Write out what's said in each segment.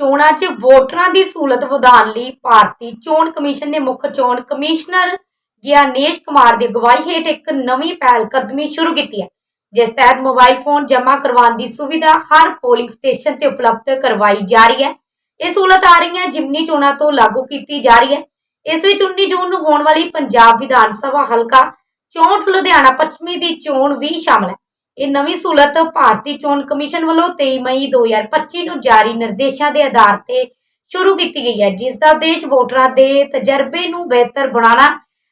ਚੋਣਾਂ 'ਚ ਵੋਟਰਾਂ ਦੀ ਸਹੂਲਤ ਵਧਾਉਣ ਲਈ ਭਾਰਤੀ ਚੋਣ ਕਮਿਸ਼ਨ ਨੇ ਮੁੱਖ ਚੋਣ ਕਮਿਸ਼ਨਰ ਗਿਆਨੇਸ਼ ਕੁਮਾਰ ਦੀ ਅਗਵਾਈ ਹੇਠ ਇੱਕ ਨਵੀਂ ਪਹਿਲ ਕਦਮੀ ਸ਼ੁਰੂ ਕੀਤੀ ਹੈ, ਜਿਸ ਤਹਿਤ ਮੋਬਾਈਲ ਫੋਨ ਜਮ੍ਹਾਂ ਕਰਵਾਉਣ ਦੀ ਸੁਵਿਧਾ ਹਰ ਪੋਲਿੰਗ ਸਟੇਸ਼ਨ ਤੇ ਉਪਲਬਧ ਕਰਵਾਈ ਜਾ ਰਹੀ ਹੈ। ਇਹ ਸਹੂਲਤ ਆ ਰਹੀਆਂ ਜਿਮਨੀ ਚੋਣਾਂ ਤੋਂ ਲਾਗੂ ਕੀਤੀ ਜਾ ਰਹੀ ਹੈ। ਇਸ ਵਿੱਚ 19 ਜੂਨ ਨੂੰ ਹੋਣ ਵਾਲੀ ਪੰਜਾਬ ਵਿਧਾਨ ਸਭਾ ਹਲਕਾ 64 ਲੁਧਿਆਣਾ ਪੱਛਮੀ ਦੀ ਚੋਣ ਵੀ ਸ਼ਾਮਲ ਹੈ। ਇਹ ਨਵੀਂ ਸਹੂਲਤ ਭਾਰਤੀ ਚੋਣ ਕਮਿਸ਼ਨ ਵੱਲੋਂ 23 ਮਈ 2025 ਨੂੰ ਜਾਰੀ ਨਿਰਦੇਸ਼ਾਂ ਦੇ ਆਧਾਰ ਤੇ ਸ਼ੁਰੂ ਕੀਤੀ ਗਈ ਹੈ, ਜਿਸ ਦਾ ਉਦੇਸ਼ ਵੋਟਰਾਂ ਦੇ ਤਜਰਬੇ ਨੂੰ ਬਿਹਤਰ ਬਣਾਉਣਾ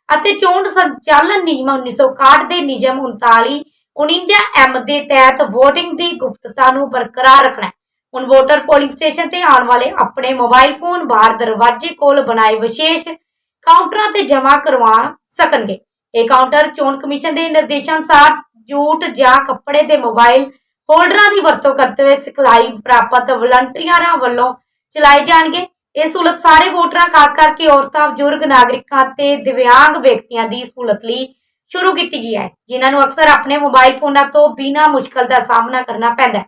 ਅਤੇ ਚੋਣ ਸੰਚਾਲਨ ਨਿਯਮ 1961 ਦੇ ਨਿਯਮ 39 49 ਐਮ ਦੇ ਤਹਿਤ VOTING ਦੀ ਗੁਪਤਤਾ ਨੂੰ ਬਰਕਰਾਰ ਰੱਖਣਾ ਹੁਣ ਵੋਟਰ ਪੋਲਿੰਗ ਸਟੇਸ਼ਨ ਤੇ ਆਉਣ ਵਾਲੇ ਆਪਣੇ ਮੋਬਾਈਲ ਫੋਨ ਬਾਹਰ ਦਰਵਾਜ਼ੇ ਕੋਲ ਬਣਾਏ ਵਿਸ਼ੇਸ਼ ਕਾਊਂਟਰਾਂ ਤੇ ਜਮ੍ਹਾਂ ਕਰਵਾ ਸਕਣਗੇ। ਇਹ ਕਾਊਂਟਰ ਚੋਣ ਕਮਿਸ਼ਨ ਦੇ ਨਿਰਦੇਸ਼ਾਂ ਅਨੁਸਾਰ ਜੂਟ ਜਾਂ ਕੱਪੜੇ ਦੇ ਮੋਬਾਈਲ ਹੋਲਡਰਾਂ ਦੀ ਵਰਤੋਂ ਕਰਦੇ ਹੋਏ ਸਿਖਲਾਈ ਪ੍ਰਾਪਤ ਵਲੰਟੀਅਰਾਂ ਵੱਲੋਂ ਚਲਾਏ ਜਾਣਗੇ। ਇਹ ਸਹੂਲਤ ਸਾਰੇ ਵੋਟਰਾਂ, ਖਾਸ ਕਰਕੇ ਔਰਤਾਂ, ਬਜ਼ੁਰਗ, ਨਾਗਰਿਕਾਂ ਤੇ ਦਿਵਿਆਂਗ ਵਿਅਕਤੀਆਂ ਦੀ ਸਹੂਲਤ ਲਈ ਸ਼ੁਰੂ ਕੀਤੀ ਗਈ ਹੈ, ਜਿਨ੍ਹਾਂ ਨੂੰ ਅਕਸਰ ਆਪਣੇ ਮੋਬਾਈਲ ਫੋਨਾਂ ਤੋਂ ਬਿਨਾਂ ਮੁਸ਼ਕਲ ਦਾ ਸਾਹਮਣਾ ਕਰਨਾ ਪੈਂਦਾ ਹੈ।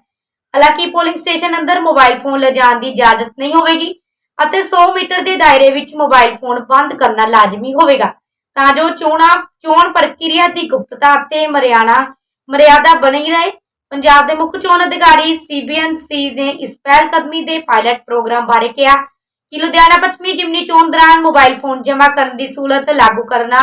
ਹਾਲਾਂਕਿ ਪੋਲਿੰਗ ਸਟੇਸ਼ਨ ਅੰਦਰ ਮੋਬਾਈਲ ਫੋਨ ਲਿਜਾਣ ਦੀ ਇਜਾਜ਼ਤ ਨਹੀਂ ਹੋਵੇਗੀ ਅਤੇ 100 ਮੀਟਰ ਦੇ ਦਾਇਰੇ ਵਿੱਚ ਮੋਬਾਈਲ ਫੋਨ ਬੰਦ ਕਰਨਾ ਲਾਜ਼ਮੀ ਹੋਵੇਗਾ। ਤਾਂ ਜੋ ਚੋਣਾਂ ਚੋਣ ਪ੍ਰਕਿਰਿਆ ਦੀ ਗੁਪਤਤਾ ਅਤੇ ਮਰਿਆਣਾ ਮਰਿਆਦਾ ਬਣੀ ਰਹੇ। ਪੰਜਾਬ ਦੇ ਮੁੱਖ ਚੋਣ ਅਧਿਕਾਰੀ ਸੀਬੀਐਨਸੀ ਨੇ ਇਸ ਪਹਿਲ ਕਦਮੀ ਦੇ ਪਾਇਲਟ ਪ੍ਰੋਗਰਾਮ ਬਾਰੇ ਕਿਹਾ ਕਿ ਲੁਧਿਆਣਾ ਪੱਛਮੀ ਜਿਮਨੀ ਚੋਣ ਦੌਰਾਨ ਮੋਬਾਈਲ ਫੋਨ ਜਮ੍ਹਾਂ ਕਰਨ ਦੀ ਸਹੂਲਤ ਲਾਗੂ ਕਰਨਾ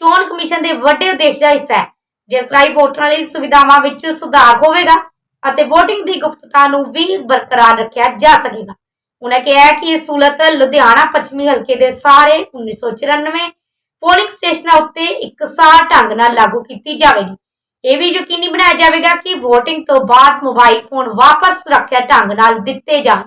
ਚੋਣ ਕਮਿਸ਼ਨ ਦੇ ਵੱਡੇ ਉਦੇਸ਼ ਦਾ ਹਿੱਸਾ ਹੈ। ਜਿਸ ਰਾਹੀਂ ਵੋਟਰਾਂ ਲਈ ਸੁਵਿਧਾਵਾਂ ਵਿੱਚ ਸੁਧਾਰ ਹੋਵੇਗਾ ਅਤੇ VOTING ਦੀ ਗੁਪਤਤਾ ਨੂੰ ਵੀ ਬਰਕਰਾਰ ਰੱਖਿਆ ਜਾ ਸਕੇਗਾ। ਉਹਨਾਂ ਕਿਹਾ ਕਿ ਇਹ ਸਹੂਲਤ ਲੁਧਿਆਣਾ ਪੱਛਮੀ ਹਲਕੇ ਦੇ ਸਾਰੇ 1994 ਪੋਲਿੰਗ ਸਟੇਸ਼ਨਾਂ ਉੱਤੇ ਇਕਸਾਰ ਢੰਗ ਨਾਲ ਲਾਗੂ ਕੀਤੀ ਜਾਵੇਗੀ। ਇਹ ਵੀ ਯਕੀਨੀ ਬਣਾਇਆ ਜਾਵੇਗਾ ਕਿ VOTING ਤੋਂ ਬਾਅਦ ਮੋਬਾਈਲ ਫੋਨ ਵਾਪਸ ਸੁਰੱਖਿਆ ਢੰਗ ਨਾਲ ਦਿੱਤੇ ਜਾਣ।